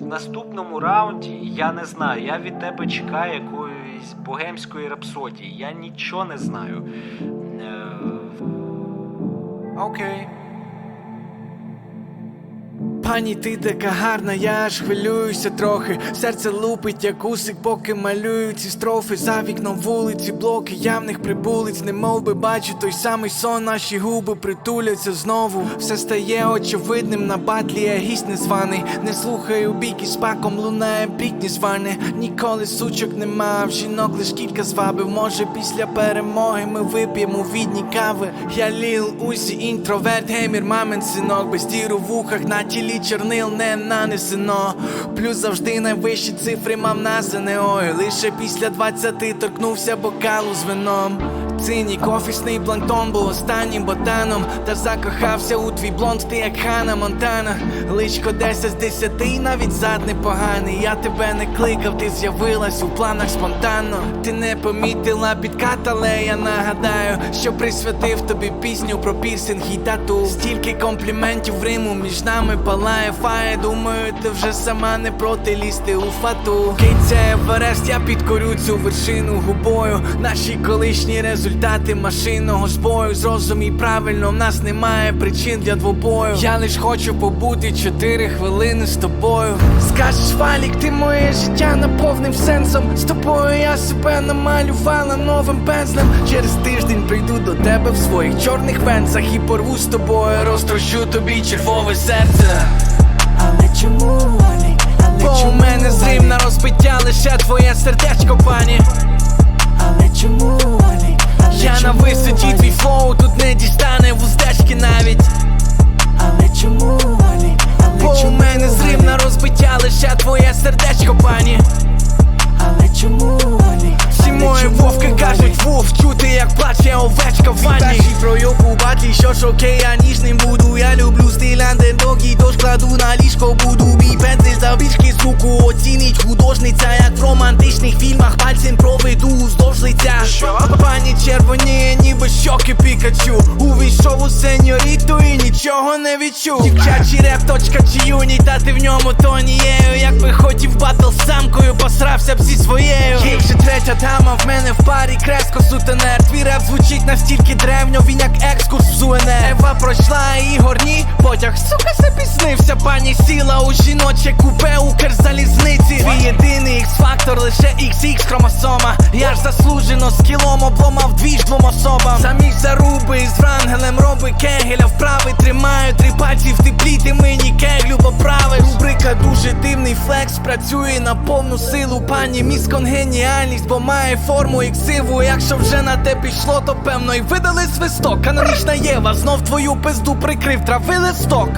В наступному раунді я не знаю. Я від тебе чекаю якоїсь богемської рапсодії. Я нічого не знаю. Е, Окей. Пані, ти така гарна, я аж хвилююся трохи. Серце лупить, як усик, поки малюю ці строфи. За вікном вулиці, блоки явних прибулиць, немов би бачу той самий сон, наші губи притуляться знову. Все стає очевидним на батлі, я гість незваний. Не слухаю бійки з паком, лунає Брітні з вани. Ніколи сучок нема, в жінок лиш кілька звабив. Може, після перемоги ми вип'ємо відні кави. Я ліл, усі інтроверт, геймір, мамин синок, без дір у вухах на тілі чорнил не нанесено. Плюс завжди найвищі цифри мав на ЗНО. І Лише після 20 торкнувся бокалу з вином. Цинік, офісний планктон був останнім ботаном. Та закохався у твій блонд, ти як Хана Монтана. Личко 10 з 10 навіть зад непоганий. Я тебе не кликав, ти з'явилась у планах спонтанно. Ти не помітила підкат, але я нагадаю, що присвятив тобі пісню про пірсинг і тату. Стільки компліментів в Риму між нами палає фає. Думаю, ти вже сама не проти лізти у фату. Киця Еверест, я підкорю цю вершину губою. Наші колишні результати машинного збою. Зрозумій правильно, в нас немає причин для двобою. Я лиш хочу побути чотири хвилини з тобою. Скажеш, Валік, ти моє життя наповнив сенсом. З тобою я себе намалювала новим пензлем. Через тиждень прийду до тебе в своїх чорних венцах і порву з тобою. Розтрощу тобі червове серце. Але чому, Валік? Але Бо у мене зрим на розбиття лише твоє сердечко, пані. Але чому, на висоті твій флоу тут не дістане вуздечки навіть. Але чому, валі? Але Бо чому у мене зрим на розбиття лише твоє сердечко, пані. Але чому, валі? Всі мої вовки кажуть чути як плаче овечка в ванні. Перший пройоб у батлі, що ж окей, я ніжним буду. Я люблю стиль андердогі, тож кладу на ліжко буду. Мій пензель завбільшки з руку оцінить художниця Як в романтичних фільмах пальцем проведу. Уздовж лиця Пані червоні, ніби щоки Пікачу Увійшов у сеньоріту і нічого не відчув. Дівчачий реп, точка чи юній, та ти в ньому тонією Якби хотів батл з самкою, посрався б зі своєю. Є вже третя дама в мене в парі, креско сутенер. Твій реп звучить настільки древньо, він як екскурс в ЗУНР Ева пройшла і горні потяг, сука, запізнився Пані сіла у жіноче купе Укрзалізниці Твій єдиний X-фактор, лише XX хромосома. Я ж заслужено з кілом обломав двом особам. Самі заруби з врангелем роби кегеля. Вправи Тримаю три пальці в теплі, ти мені кеглю поправиш. Рубрика дуже дивний флекс, працює на повну силу. Пані міс конгеніальність, бо має форму іксиву Якщо вже на те пішло, то певно й видали свисток. Канонічна Єва, знов твою пизду прикрив, трави листок.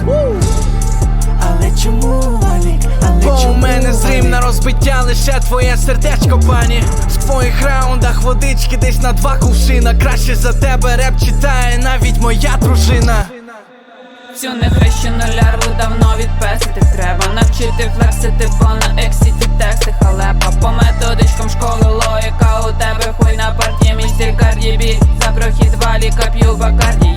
Але чому, Валік? Але Бо чому, у мене зрим на розбиття лише твоє сердечко, пані. В твоїх раундах водички десь на два кувшина. Краще за тебе реп читає навіть моя дружина. Цю нехрещену лярву давно відпестити треба. Навчити флексити, бо на ексіті тексти халепа. По методичкам школи логіка у тебе хуй на парті Мій стиль кардібі За прохід валіка п'ю бакарді,